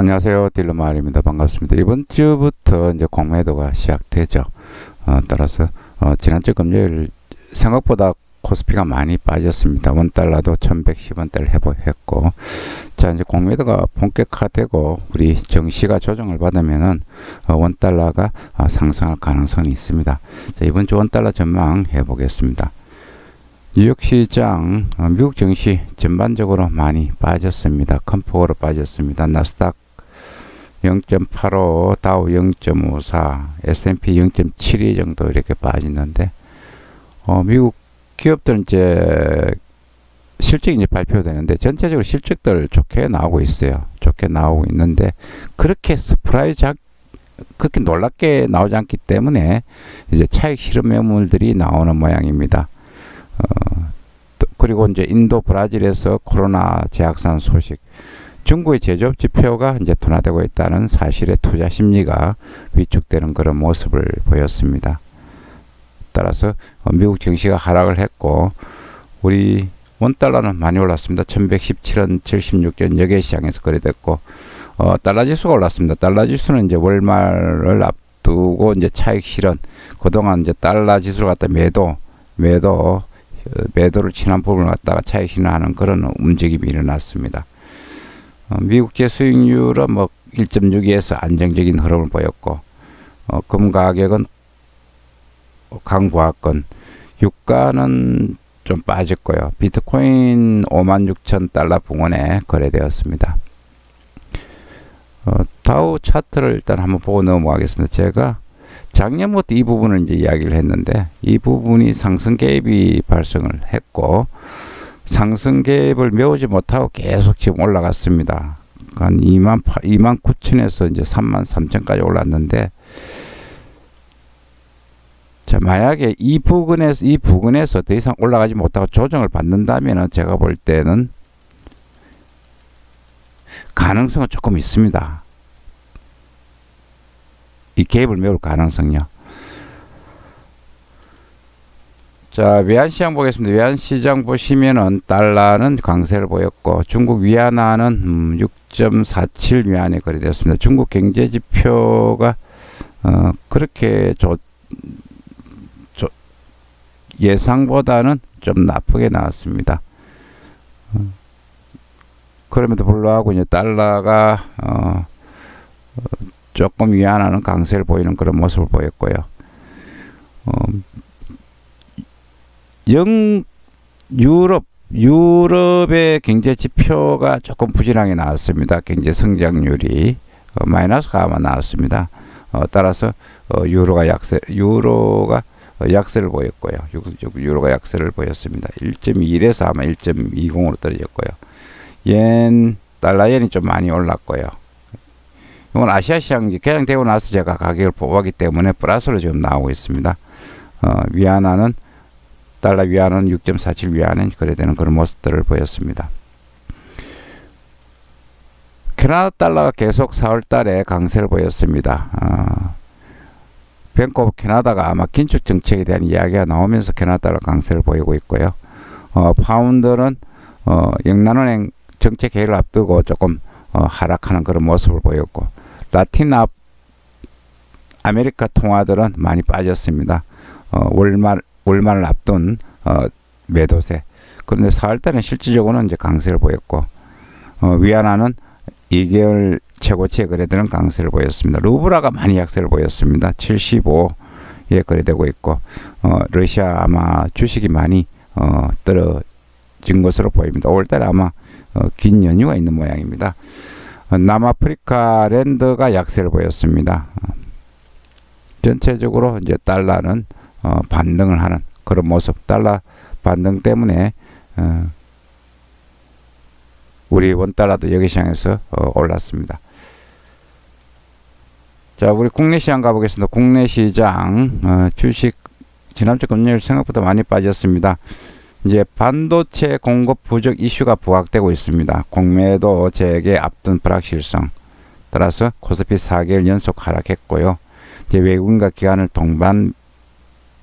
안녕하세요. 딜러마을입니다. 반갑습니다. 이번 주부터 이제 공매도가 시작되죠. 어, 따라서 어, 지난주 금요일 생각보다 코스피가 많이 빠졌습니다. 원달러도 1110원대를 회복했고 자 이제 공매도가 본격화되고 우리 정시가 조정을 받으면은 어, 원달러가 어, 상승할 가능성이 있습니다. 자, 이번 주 원달러 전망 해보겠습니다. 뉴욕 시장, 어, 미국 증시 전반적으로 많이 빠졌습니다. 큰 폭으로 빠졌습니다. 나스닥 0.85, 다우 0.54, S&P 0.72 정도 이렇게 빠지는데, 어, 미국 기업들은 이제 실적이 이제 발표되는데 전체적으로 실적들 좋게 나오고 있어요. 좋게 나오고 있는데 그렇게 스프라이즈 그렇게 놀랍게 나오지 않기 때문에 이제 차익 실험 매물들이 나오는 모양입니다. 어, 또 그리고 이제 인도 브라질에서 코로나 재확산 소식 중국의 제조업 지표가 이제 둔화되고 있다는 사실에 투자 심리가 위축되는 그런 모습을 보였습니다. 따라서 어, 미국 증시가 하락을 했고 우리 원달러는 많이 올랐습니다. 1117원 76전 여객 시장에서 거래됐고 어, 달러 지수가 올랐습니다. 달러 지수는 이제 월말을 앞두고 이제 차익 실현 그동안 이제 달러 지수를 갖다 매도 매도 어, 매도를 친한 부분을 갖다가 차익 실현하는 그런 움직임이 일어났습니다. 어, 미국제 수익률은 뭐 1.6에서 안정적인 흐름을 보였고 어, 금 가격은 강보합권 유가는 좀 빠졌고요. 비트코인 5만 6천 달러 부근에 거래되었습니다. 어, 다우 차트를 일단 한번 보고 넘어가겠습니다. 제가 작년부터 이 부분을 이제 이야기를 했는데 이 부분이 상승 갭이 발생을 했고 상승 갭을 메우지 못하고 계속 지금 올라갔습니다. 한 2만 2만 9천에서 이제 3만 3천까지 올랐는데 자, 만약에 이 부근에서 이 부근에서 더 이상 올라가지 못하고 조정을 받는다면은 제가 볼 때는 가능성은 조금 있습니다. 이 갭을 메울 가능성요. 자, 외환시장 보겠습니다. 외환시장 보시면은 달러는 강세를 보였고 중국 위안화는 음, 6.47 위안에 거래되었습니다. 중국 경제 지표가 어, 그렇게 좋 예상보다는 좀 나쁘게 나왔습니다. 어, 그럼에도 불구하고 이제 달러가 어, 어, 조금 위안하는 강세를 보이는 그런 모습을 보였고요. 어, 영 유럽 유럽의 경제 지표가 조금 부진하게 나왔습니다. 경제 성장률이 어, 마이너스가 아마 나왔습니다. 어, 따라서 어, 유로가 약세 유로가 어, 약세를 보였고요. 유로가 약세를 보였습니다. 1.1에서 아마 1.20으로 떨어졌고요. yen 달러엔이 좀 많이 올랐고요. 이건 아시아 시장 개장되고 나서 제가 가격을 뽑았기 때문에 플러스로 지금 나오고 있습니다. 어, 위안화는 달러 위안은 6.47 위안은 거래되는 그런 모습들을 보였습니다. 캐나다 달러가 계속 4월 달에 강세를 보였습니다. 어, 뱅크 캐나다가 아마 긴축 정책에 대한 이야기가 나오면서 캐나다 달러 강세를 보이고 있고요. 어, 파운드는 어, 영란은행 정책 회의를 앞두고 조금 어, 하락하는 그런 모습을 보였고 라틴 앞 아메리카 통화들은 많이 빠졌습니다. 어, 월말 월말을 앞둔 어, 매도세. 그런데 4월 달에 실질적으로는 이제 강세를 보였고 어, 위안화는 2개월 최고치에 거래되는 강세를 보였습니다. 루브라가 많이 약세를 보였습니다. 75에 거래되고 있고 어, 러시아 아마 주식이 많이 어, 떨어진 것으로 보입니다. 5월달에 아마 어, 긴 연휴가 있는 모양입니다. 어, 남아프리카 랜드가 약세를 보였습니다. 어, 전체적으로 이제 달러는 어, 반등을 하는 그런 모습, 달러 반등 때문에 어, 우리 원달러도 여기 시장에서 어, 올랐습니다. 자, 우리 국내 시장 가보겠습니다. 국내 시장 어, 주식 지난주 금요일 생각보다 많이 빠졌습니다. 이제 반도체 공급 부족 이슈가 부각되고 있습니다. 공매도 재개 앞둔 불확실성 따라서 코스피 4개월 연속 하락했고요. 이제 외국인과 기관을 동반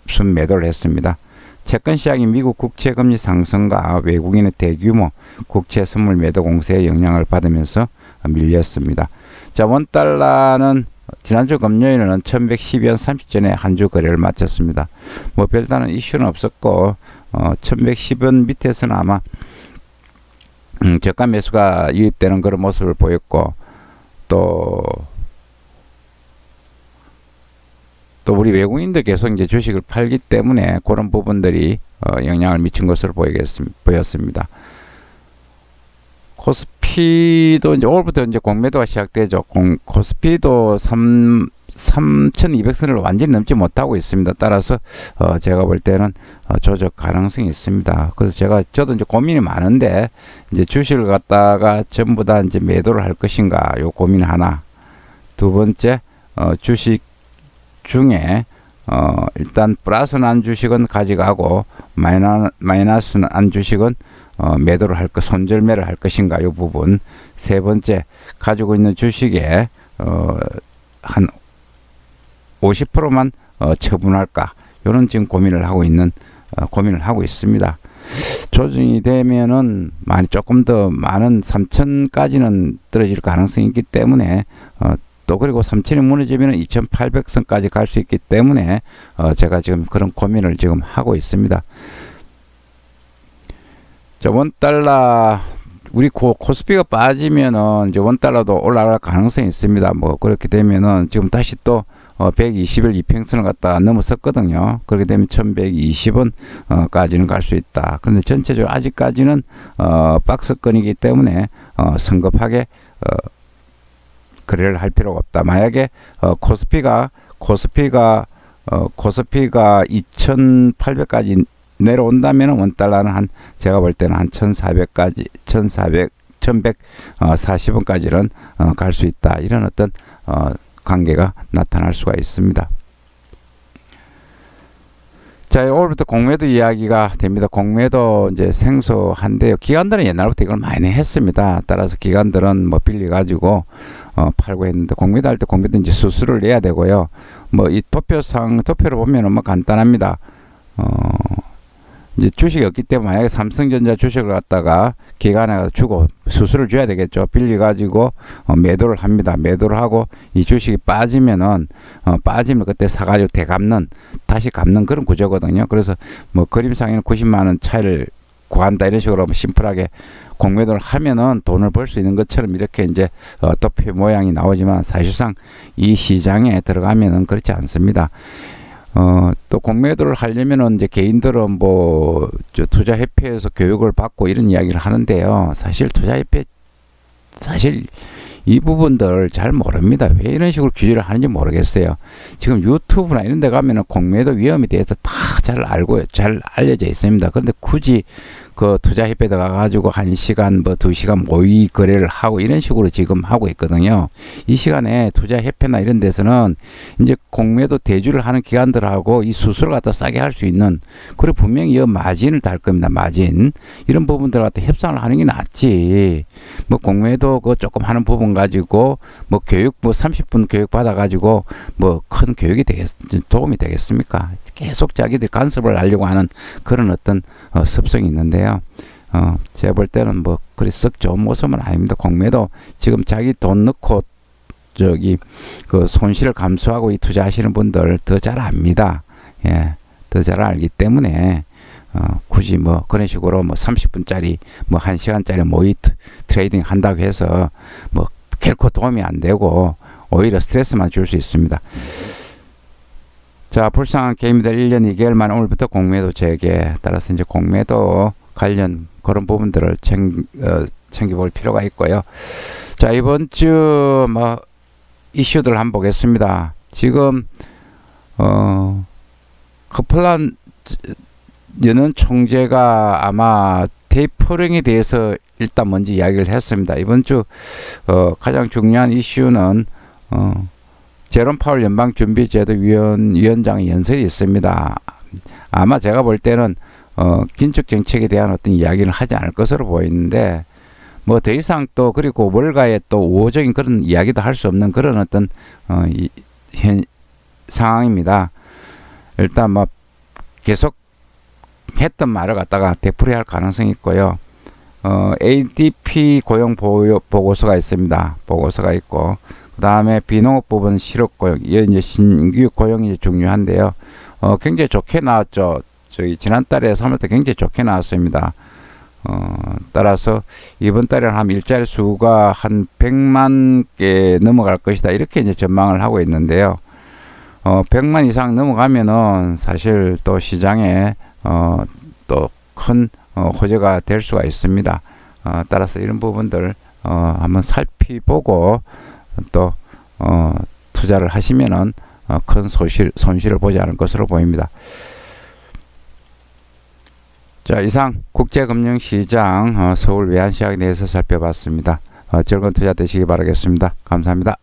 순 매도를 했습니다. 채권 시장이 미국 국채 금리 상승과 외국인의 대규모 국채 선물 매도 공세에 영향을 받으면서 밀렸습니다. 자, 원 달러는 지난주 금요일에는 1112원 30전에 한 주 거래를 마쳤습니다. 뭐 별다른 이슈는 없었고 어, 1110원 밑에서는 아마 음, 저가 매수가 유입되는 그런 모습을 보였고 또 또 우리 외국인도 계속 이제 주식을 팔기 때문에 그런 부분들이 어, 영향을 미친 것으로 보이겠습, 보였습니다. 코스피도 이제 오늘부터 이제 공매도가 시작되죠. 공, 코스피도 3 3,200선을 완전히 넘지 못하고 있습니다. 따라서 어, 제가 볼 때는 어, 조적 가능성이 있습니다. 그래서 제가 저도 이제 고민이 많은데 이제 주식을 갖다가 전부 다 이제 매도를 할 것인가 요 고민 하나. 두 번째 어, 주식 중에 어, 일단 플러스 난 주식은 가져가고 마이너, 마이너스 난 주식은 어, 매도를 할 것, 손절매를 할 것인가 요 부분. 세 번째 가지고 있는 주식에 어, 한 50%만 어, 처분할까 이런 지금 고민을 하고 있는 어, 고민을 하고 있습니다. 조정이 되면은 많이 조금 더 많은 3천까지는 떨어질 가능성이 있기 때문에 어, 또 그리고 3천이 무너지면 2,800선까지 갈 수 있기 때문에 어, 제가 지금 그런 고민을 지금 하고 있습니다. 자, 원 달러 우리 고, 코스피가 빠지면은 이제 원 달러도 올라갈 가능성이 있습니다. 뭐 그렇게 되면은 지금 다시 또 어, 120일 이평선을 갖다 넘어섰거든요. 그렇게 되면 1120원 어, 까지는 갈 수 있다. 그런데 전체적으로 아직까지는 어, 박스권이기 때문에 어, 성급하게 어, 거래를 할 필요가 없다. 만약에 어, 코스피가 코스피가 어, 코스피가 2,800까지 내려온다면 원 달러는 한 제가 볼 때는 한 1,400까지 1,400 1140원까지는 어, 갈 수 있다. 이런 어떤 어, 관계가 나타날 수가 있습니다. 자, 오늘부터 공매도 이야기가 됩니다. 공매도 이제 생소한데요. 기관들은 옛날부터 이걸 많이 했습니다. 따라서 기관들은 뭐 빌려가지고 어, 팔고 했는데 공매도 할 때 공매도 이제 수수료를 내야 되고요. 뭐 이 도표상 도표를 보면은 뭐 간단합니다. 어, 이제 주식이 없기 때문에 만약에 삼성전자 주식을 갖다가 기관에 주고 수수료를 줘야 되겠죠. 빌려 가지고 어, 매도를 합니다. 매도를 하고 이 주식이 빠지면은 어, 빠지면 그때 사가지고 대갚는 다시 갚는 그런 구조거든요. 그래서 뭐 그림상에는 90만 원 차이를 구한다 이런 식으로 뭐 심플하게 공매도를 하면은 돈을 벌 수 있는 것처럼 이렇게 이제 어, 도표 모양이 나오지만 사실상 이 시장에 들어가면은 그렇지 않습니다. 어, 또 공매도를 하려면은 이제 개인들은 뭐, 저 투자협회에서 교육을 받고 이런 이야기를 하는데요. 사실 투자협회, 사실 이 부분들 잘 모릅니다. 왜 이런 식으로 규제를 하는지 모르겠어요. 지금 유튜브나 이런 데 가면은 공매도 위험에 대해서 다 잘 알고, 잘 알려져 있습니다. 그런데 굳이 그 투자협회에 가가지고 한 시간 뭐 두 시간 모의 거래를 하고 이런 식으로 지금 하고 있거든요. 이 시간에 투자협회나 이런 데서는 이제 공매도 대주를 하는 기관들하고 이 수수료 갖다 싸게 할 수 있는 그리고 분명히 이 마진을 달 겁니다. 마진 이런 부분들 갖다 협상을 하는 게 낫지. 뭐 공매도 그 조금 하는 부분 가지고 뭐 교육 뭐 30분 교육 받아 가지고 뭐 큰 교육이 되겠 도움이 되겠습니까? 계속 자기들 간섭을 하려고 하는 그런 어떤 어, 습성이 있는데요. 어, 제가 볼 때는 뭐 그리 썩 좋은 모습은 아닙니다. 공매도 지금 자기 돈 넣고 저기 그 손실을 감수하고 이 투자하시는 분들 더 잘 압니다. 예, 더 잘 알기 때문에 어, 굳이 뭐 그런 식으로 뭐 30분짜리 뭐 1시간짜리 모의 트레이딩 한다고 해서 뭐 결코 도움이 안 되고 오히려 스트레스만 줄 수 있습니다. 자, 불쌍한 게임들 1년 2개월 만 오늘부터 공매도 재개. 따라서 이제 공매도 관련 그런 부분들을 챙, 어, 챙겨볼 필요가 있고요. 자, 이번 주 뭐 이슈들 한번 보겠습니다. 지금 어 커플란 여는 총재가 아마 테이퍼링에 대해서 일단 먼저 이야기를 했습니다. 이번 주 어, 가장 중요한 이슈는 어, 제롬 파월 연방 준비제도 위원 위원장의 연설이 있습니다. 아마 제가 볼 때는 어, 긴축 정책에 대한 어떤 이야기를 하지 않을 것으로 보이는데 뭐 더 이상 또 그리고 월가에 또 우호적인 그런 이야기도 할 수 없는 그런 어떤 어, 이, 현 상황입니다. 일단 뭐 계속 했던 말을 갖다가 되풀이할 가능성이 있고요. 어, ADP 고용 보고서가 있습니다. 보고서가 있고 그 다음에 비농업 부분 실업 고용, 이 이제 신규 고용이 중요한데요. 어, 굉장히 좋게 나왔죠. 저희 지난달에 3월때 굉장히 좋게 나왔습니다. 어, 따라서 이번 달에는 한 일자리 수가 한 100만 개 넘어갈 것이다. 이렇게 이제 전망을 하고 있는데요. 어, 100만 이상 넘어가면은 사실 또 시장에 어, 또큰 어, 호재가 될 수가 있습니다. 어, 따라서 이런 부분들 어, 한번 살피보고 또 어, 투자를 하시면은 어, 큰 손실, 손실을 보지 않을 것으로 보입니다. 자, 이상 국제금융시장 어, 서울 외환시장에 대해서 살펴봤습니다. 어, 즐거운 투자 되시기 바라겠습니다. 감사합니다.